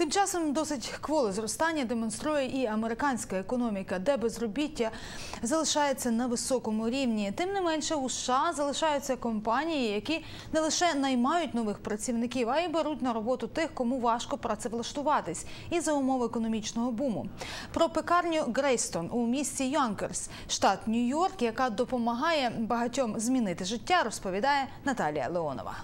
Тим часом досить кволе зростання демонструє і американська економіка, де безробіття залишається на високому рівні. Тим не менше, у США залишаються компанії, які не лише наймають нових працівників, а й беруть на роботу тих, кому важко працевлаштуватись і за умови економічного буму. Про пекарню Грейстон у місті Йонкерс, штат Нью-Йорк, яка допомагає багатьом змінити життя, розповідає Наталія Леонова.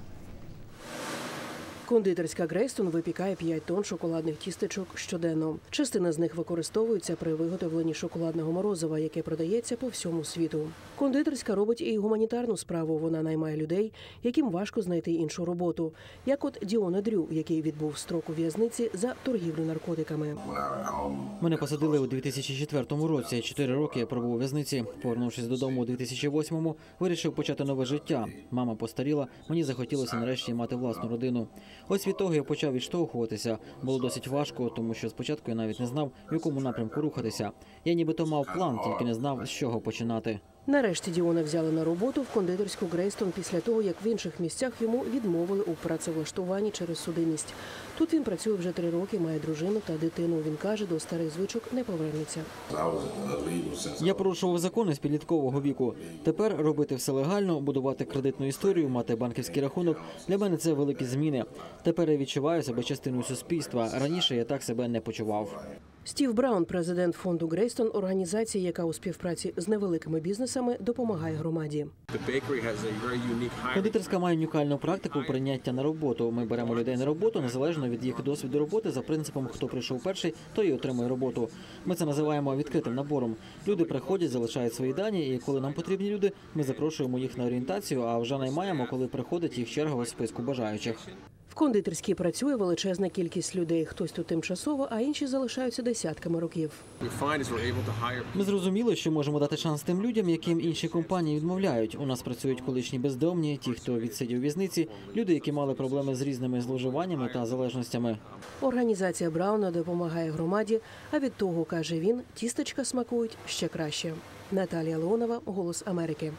Кондитерська Грейстон випікає 5 тонн шоколадних тістечок щоденно. Частина з них використовується при виготовленні шоколадного морозива, яке продається по всьому світу. Кондитерська робить і гуманітарну справу. Вона наймає людей, яким важко знайти іншу роботу, як от Діона Дрю, який відбув строк у в'язниці за торгівлю наркотиками. Мене посадили у 2004 році. Чотири роки я пробув у в'язниці. Повернувшись додому у 2008-му, вирішив почати нове життя. Мама постаріла, мені захотілося нарешті мати власну родину. Ось від того я почав відштовхуватися. Було досить важко, тому що спочатку я навіть не знав, в якому напрямку рухатися. Я нібито мав план, тільки не знав, з чого починати. Нарешті Діона взяли на роботу в кондитерську Грейстон після того, як в інших місцях йому відмовили у працевлаштуванні через судимість. Тут він працює вже три роки, має дружину та дитину. Він каже, до старих звичок не повернеться. Я порушував закони з підліткового віку. Тепер робити все легально, будувати кредитну історію, мати банківський рахунок. Для мене це великі зміни. Тепер я відчуваю себе частиною суспільства. Раніше я так себе не почував. Стів Браун, президент фонду Грейстон, організації, яка у співпраці з невеликими бізнесами допомагає громаді. Кондитерська має унікальну практику прийняття на роботу. Ми беремо людей на роботу незалежно від їх досвіду роботи за принципом, хто прийшов перший, той і отримує роботу. Ми це називаємо відкритим набором. Люди приходять, залишають свої дані, і коли нам потрібні люди, ми запрошуємо їх на орієнтацію, а вже наймаємо, коли приходить їх черга у списку бажаючих. Кондитерській працює величезна кількість людей. Хтось тут тимчасово, а інші залишаються десятками років. Ми зрозуміли, що можемо дати шанс тим людям, яким інші компанії відмовляють. У нас працюють колишні бездомні, ті, хто відсидів у в'язниці, люди, які мали проблеми з різними зловживаннями та залежностями. Організація Брауна допомагає громаді, а від того, каже він, тістечка смакують ще краще. Наталія Леонова, Голос Америки.